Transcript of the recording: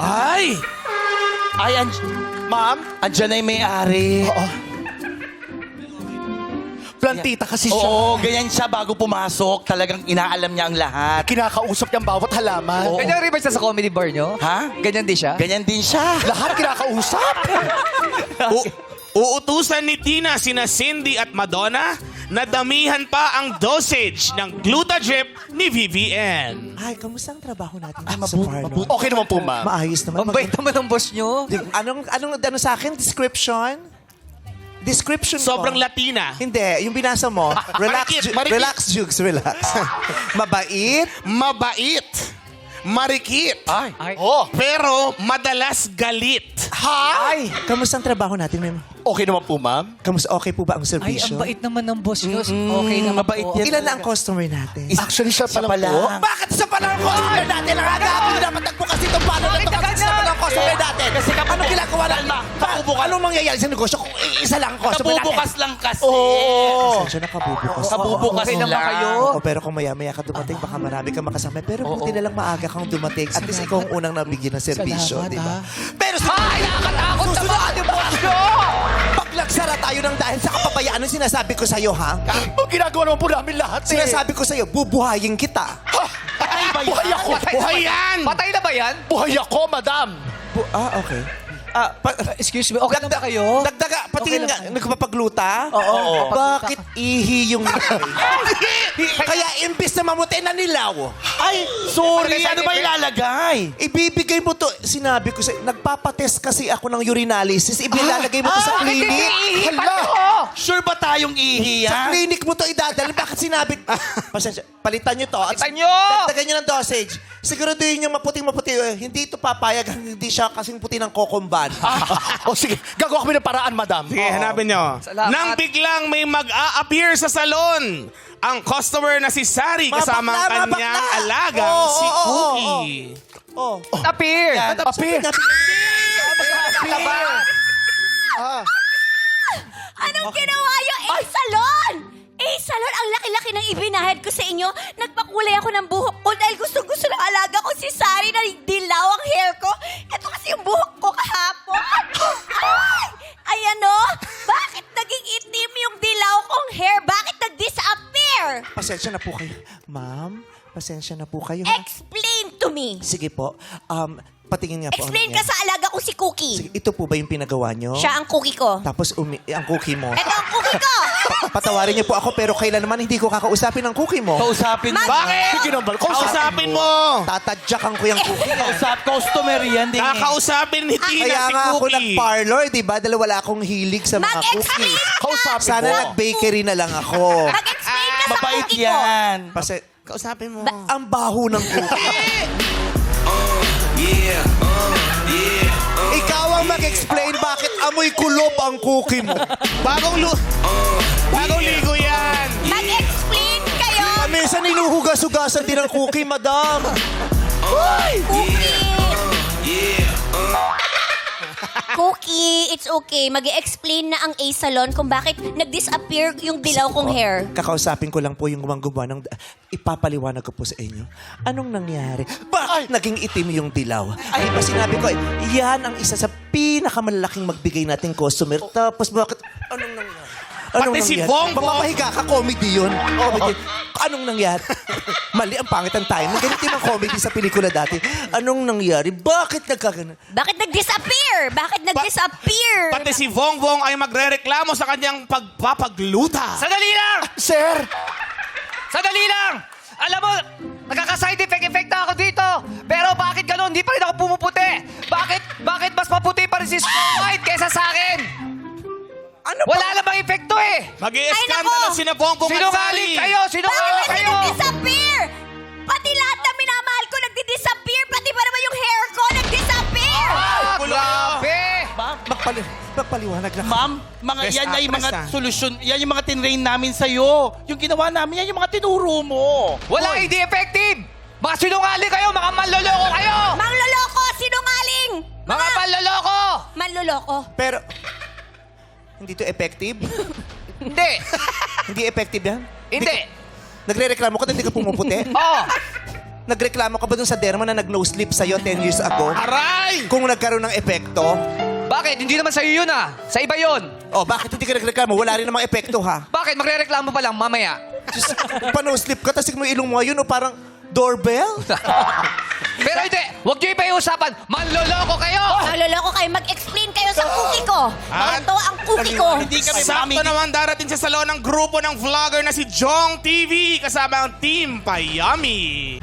Ay! Ay, an Ma'am? andyan na yung may-ari. Oo. Plantita kasi siya. Oo, ganyan siya bago pumasok. Talagang inaalam niya ang lahat. Kinakausap niya ang bawat halaman. Oo. Ganyan rin ba siya sa comedy bar nyo? Ha? Ganyan din siya? Ganyan din siya. Lahat kinakausap. U- uutusan ni Tina sina Cindy at Madonna na damihan pa ang dosage ng Glutadrip ni Vivian. Ay, kamusta ang trabaho natin? Ah, mabu- mabuti. Okay naman po, ma'am. Maayos naman. Ang bait naman ng boss nyo. Di- Anong, anong, ano sa akin? Description? Description Sobrang ko. Latina. Hindi, yung binasa mo. relax, Marikit, Ju- marikit. relax, Jugs, relax. Mabait. Mabait. Marikit. Ay. Ay. Oh, Pero madalas galit. ha? Ay, kamusta ang trabaho natin, ma'am? Okay naman po, ma'am. Kamusta, okay po ba ang Ay, servisyo? ang bait naman ng boss nyo. Okay naman mabait po. yan. Ilan na ang customer natin? Actually, siya pa lang po. lang. Bakit sa pala ang customer natin? Ang agapin dapat nagbukas dito. Paano na ito kasi sa pala ang customer natin? Kasi kabubu- Anong ginagawa natin? Kalma. Kabubukas. Anong mangyayari sa negosyo kung isa lang ang customer natin? Kabubukas lang kasi. Oo. Pasensya na kabubukas. Kabubukas Okay naman lang. kayo. Oo, pero kung maya-maya ka dumating, baka marami kang makasama. Pero buti na lang maaga kang dumating. At least ikaw ang unang nabigyan ng serbisyo, Salamat, di ba? ha? Pero sa Ay, nakakatakot naman yung boss nagsara tayo ng dahil sa kapabayaan, anong sinasabi ko sa'yo, ha? Ang ginagawa naman po namin lahat eh. Sinasabi ko sa'yo, bubuhayin kita. Ay, buhay ako. Buhay yan! Patay na ba yan? Buhay ako, madam. Bu- ah, okay. Ah, pa- Excuse me, okay na ba kayo? Dagdaga, patingin Okay nga, lang. nagpapagluta? Oo. Bakit ihi yung Kaya imbis na mamuti na nilaw. Ay, sorry. Ano Ano ba ilalagay? Ibibigay mo to, sinabi ko sa nagpapatest kasi ako ng urinalysis. Ibilalagay mo to sa clinic. Hala. Sure ba tayong ihi Sa clinic mo to idadalhin. Bakit sinabi? Pasensya, palitan nyo to. At Palitan nyo! Dagdagan nyo ng dosage. Siguraduhin yung maputing-maputi. Eh, Hindi ito papayag hindi siya kasing puti ng kokomban. o sige, gagawa kami ng paraan, madam. Sige, hanapin nyo. Salamat. Nang biglang may mag-a-appear sa salon, ang customer na si Sari kasama ang Mabakla, kanyang mabakla. alagang Oo, si oo, oo, Cookie. Oh. Appear! Apir. Anong ginawa yung A-Salon? A-Salon, ang laki-laki ng ibinahid ko sa inyo. Nagpakulay ako ng buhok ko dahil gusto-gusto ng alaga ko si Sari na dilaw ang hair ko. Ito kasi yung buhok ko kahapon. Pasensya na po kayo. Ma'am, pasensya na po kayo. ha? Explain to me. Sige po. Um, patingin nga po. ang Explain ka nangyari. sa alaga ko si Cookie. Sige, ito po ba yung pinagawa nyo? Siya ang cookie ko. Tapos umi- ang cookie mo. Ito ang cookie ko. Patawarin niyo po ako pero kailan naman hindi ko kakausapin ang cookie mo. Kausapin mo. Bakit? Sige naman, Kausapin mo! Tatadyakan ko yung cookie niya. Kausap, customer yan. Din. eh. Kakausapin ni Tina Kaya si nga ako Cookie. nag-parlor, di ba? Dahil wala akong hilig sa mga Mag-explain cookie. ka. Kausapin Sana mo. nag-bakery na lang ako. Mag-explain ka sa Mabait cookie ko. yan. Kasi Kausapin mo. ang baho ng cookie. Ikaw ang mag-explain bakit amoy kulob ang cookie mo. Bagong lu... Bagong ligo yan! Mag-explain kayo. Minsan niluhugas-hugasan din ang cookie, madam. Cookie. Cookie, it's okay. mag explain na ang A-Salon kung bakit nag-disappear yung dilaw kong hair. Kakausapin ko lang po yung gumagawa ng... Ipapaliwanag ko po sa inyo. Anong nangyari? Bakit naging itim yung dilaw? Ay, ba sinabi ko, eh, yan ang isa sa pinakamalaking magbigay nating customer. Tapos bakit... Anong nangyari? Anong Pati si nangyari? Bongbong. Mamapahiga ka, comedy yun. Comedy. Anong nangyari? Mali ang pangit ang time. Ganito yung mga comedy sa pelikula dati. Anong nangyari? Bakit nagkagano? Bakit nag-disappear? Bakit nag-disappear? Pati si Bongbong ay magre-reklamo sa kanyang pagpapagluta. Sandali lang! Sir! Sandali lang! Alam mo, nagkaka-side effect effect na ako dito. Ano Wala namang epekto eh. mag Ay, ieskandalo nako! sina Bongbong at Sinungaling kayo! Sinungaling Bakit kayo! nag-disappear? Pati lahat na minamahal ko nagdi-disappear. Pati pa naman yung hair ko nag-disappear. Ah, Gulo. grabe! Magpali magpaliwanag lang. Ma'am, mga Best yan ay actress mga na. solusyon. Yan yung mga tinrain namin sa'yo. Yung ginawa namin, yan yung mga tinuro mo. Wala, hindi effective! Mga sinungaling kayo! Mga manloloko kayo! Mangloloko, sinungaling. Mga manloloko! Manloloko. Pero, hindi to effective? nagreklamo ka ba dun sa derma na nag-no sleep sa'yo 10 years ago? Aray! Kung nagkaroon ng epekto? Bakit? Hindi naman sa'yo yun ah. Sa iba yun. Oh, bakit hindi ka nagreklamo? Wala rin namang epekto ha. Bakit? Magre-reklamo pa lang mamaya. Just, pa-no sleep ka, tapos mo ilong mo yun, o parang doorbell? Pero hindi. Huwag niyo iba yung usapan. Manloloko kayo! Kayo, At- Ito ang cookie ko. Hindi kami Sakto naman darating sa salon ng grupo ng vlogger na si Jong TV kasama ang Team Payami.